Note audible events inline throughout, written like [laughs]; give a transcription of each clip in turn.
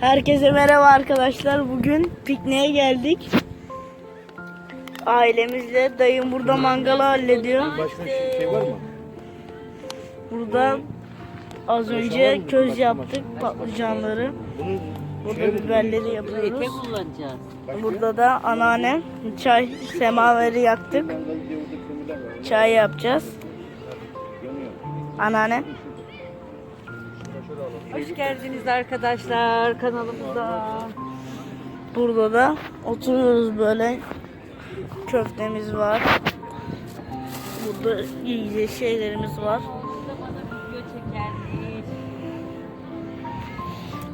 Herkese merhaba arkadaşlar. Bugün pikniğe geldik. Ailemizle dayım burada mangalı hallediyor. Başka şey, şey var mı? Burada az önce köz yaptık patlıcanları. Bunu Burada biberleri Ete yapıyoruz. kullanacağız. Burada da anneannem çay semaveri yaktık. Çay yapacağız. Anneannem. Hoş geldiniz arkadaşlar kanalımıza. Burada da oturuyoruz böyle. Köftemiz var. Burada yiyecek şeylerimiz var.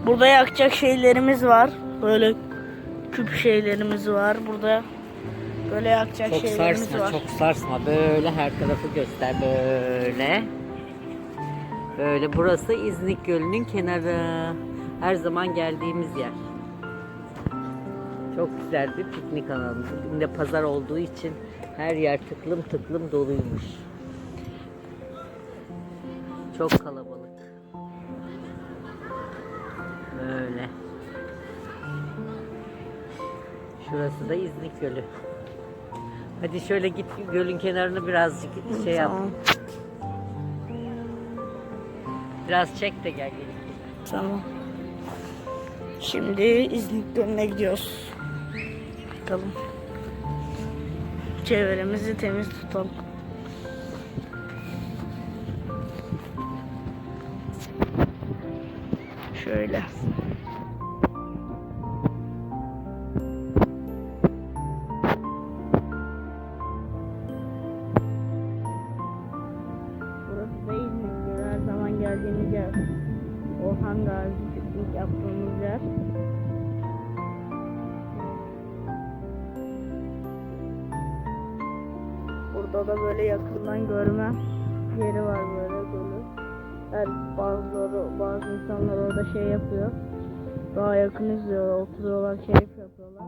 Burada yakacak şeylerimiz var. Böyle küp şeylerimiz var. Burada böyle yakacak Çok şeylerimiz sarsma, var. çok sarsma. Böyle her tarafı göster böyle. Böyle burası İznik Gölü'nün kenarı. Her zaman geldiğimiz yer. Çok güzel bir piknik alanı. Bugün de pazar olduğu için her yer tıklım tıklım doluymuş. Çok kalabalık. Böyle. Şurası da İznik Gölü. Hadi şöyle git gölün kenarını birazcık şey yap. Tamam. Biraz çek de gel gelin. Tamam. Şimdi İznik Gölü'ne gidiyoruz. Bakalım. Çevremizi temiz tutalım. Şöyle. Orhan Gazi piknik yaptığımız yer. Burada da böyle yakından görme yeri var böyle gölü. Her bazıları, bazı insanlar orada şey yapıyor. Daha yakın izliyorlar, oturuyorlar, keyif yapıyorlar.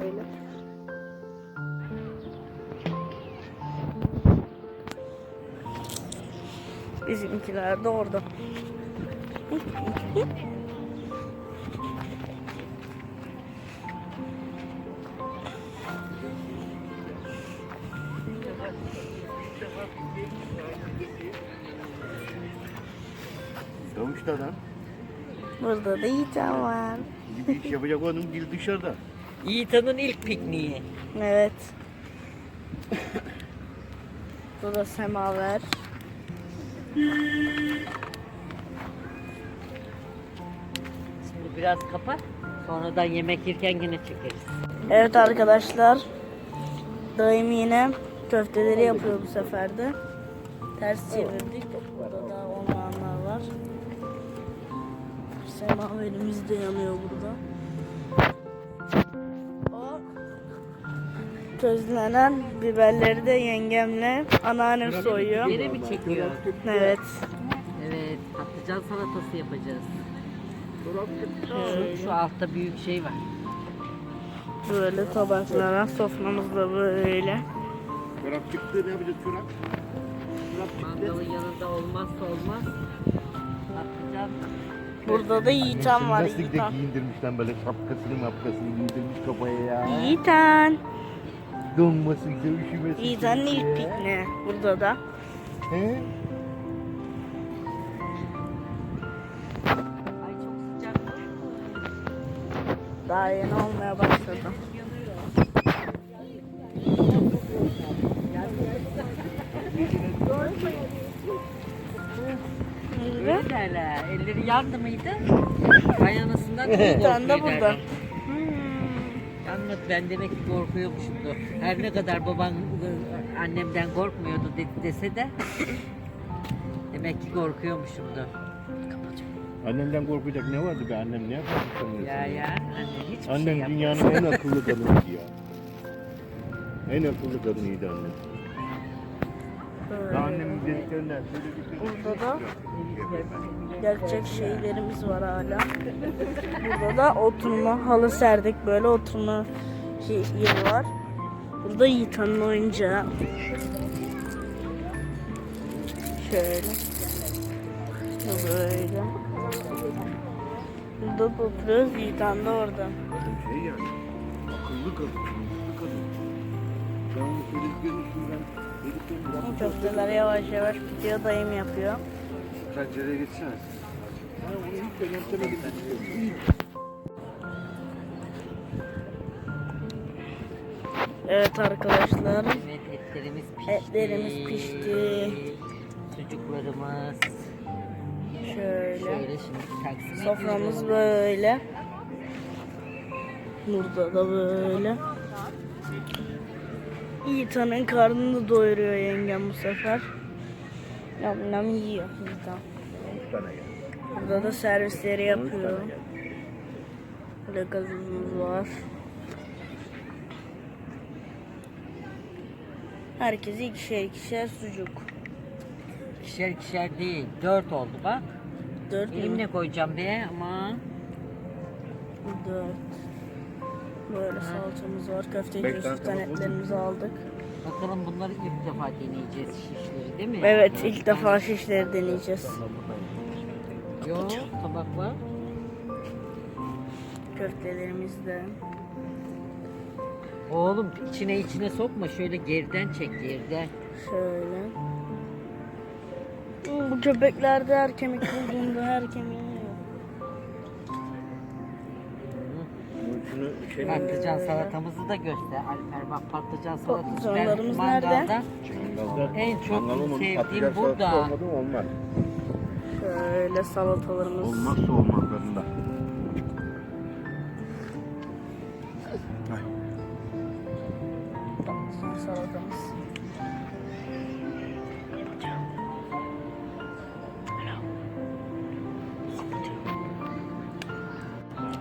Böyle. Bizimkiler de orada. Davuşta adam. Burada da Yiğitem var. Bir iş yapacak onun dil dışarıda. Yiğitan'ın ilk pikniği. Evet. Burada semaver. Şimdi biraz kapat. Sonradan yemek yerken yine çekeriz. Evet arkadaşlar. Dayım yine köfteleri yapıyor bu sefer de. Ters çevirdik. Burada da olmayanlar var. Semaverimiz de yanıyor burada. Közlenen biberleri de yengemle anneannem soyuyor. Yere mi çekiyor? Evet. Evet, patlıcan salatası yapacağız. Şu, şu altta büyük şey var. Böyle tabaklara soframız da böyle. Çorap çıktı ne yapacağız çorap? Çorap çıktı. Mangalın yanında olmazsa olmaz. Patlıcan. Burada da Yiğitan var. Nasıl de Yiğitan. giyindirmiş lan böyle şapkasını mapkasını giyindirmiş kafaya ya. Yiğitan. Donmasın, üşümesin. Yiğitan'ın kimse ilk pikniği. Burada da. He? Ay çok sıcak. Daha yeni olmaya başladı. Nerede? Öyle derler. Elleri yandı mıydı? Kaynanasından çok [laughs] Bir tane de burada. Anlat ben demek ki korkuyormuşumdu. Her ne kadar baban annemden korkmuyordu de- dese de [coughs] demek ki korkuyormuşumdu. Annemden korkacak ne vardı be annem ne yapar sanıyorsun? Ya ya anne hiçbir şey Annem yapmaz. dünyanın en akıllı kadınıydı ya. En akıllı kadınıydı annem. Böyle. Annemin dediklerinden şey Burada da gerçek şeylerimiz var hala. Burada da oturma halı serdik böyle oturma şey, yeri var. Burada Yiğitan'ın oyuncağı. Şöyle. Böyle. Burada da oturuyoruz. Yiğitan da orada. Şey yani. Akıllı kadın. Akıllı kadın. Ben onu söylediklerini şimdiden dediklerini Köfteler yavaş yavaş bitiyor. Dayım yapıyor. Pencereye geçsene. Evet arkadaşlar. Evet etlerimiz pişti. Etlerimiz pişti. Sucuklarımız. Şöyle. Şöyle şimdi taksim Soframız ediyorum. böyle. Burada da böyle. Yiğitan'ın karnını doyuruyor yengem bu sefer. Yam yam yiyor Yiğitan. 13 tane geldi. Burada da servisleri 13 tane yapıyor. Burada gazozumuz var. Herkese ikişer ikişer sucuk. İkişer ikişer değil. Dört oldu bak. Dört? Elimle koyacağım be ama. Dört. Böyle salçamız var. Tabak oldu. etlerimizi aldık. Bakalım bunları ilk defa deneyeceğiz şişleri değil mi? Evet ilk defa şişleri deneyeceğiz. Yok tabak var. Köftelerimiz de. Oğlum içine içine sokma şöyle geriden çek geriden. Şöyle. Bu köpeklerde her kemik bulduğunda her kemiğini Şunu şey Patlıcan salatamızı da göster Alper bak patlıcan salatası ben Patlıcanlarımız mangalda nerede? Mangalda En çok mangal olmadı, sevdiğim patlıcan burada. olmadı mı olmaz. Şöyle salatalarımız. Olmazsa olmazlarında.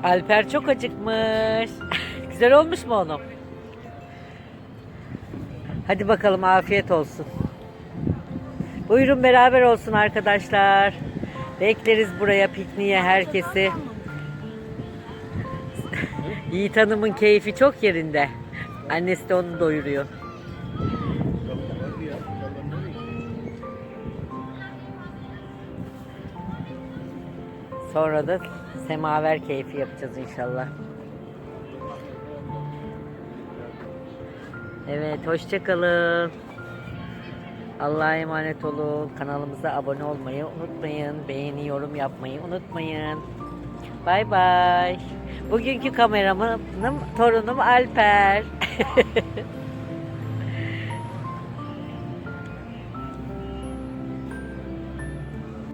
Alper çok acıkmış. [laughs] Güzel olmuş mu oğlum? Hadi bakalım afiyet olsun. Buyurun beraber olsun arkadaşlar. Bekleriz buraya pikniğe herkesi. [laughs] Yiğit Hanım'ın keyfi çok yerinde. Annesi de onu doyuruyor. Sonra da semaver keyfi yapacağız inşallah. Evet, hoşçakalın. Allah'a emanet olun. Kanalımıza abone olmayı unutmayın. Beğeni, yorum yapmayı unutmayın. Bay bay. Bugünkü kameramın torunum Alper. [laughs]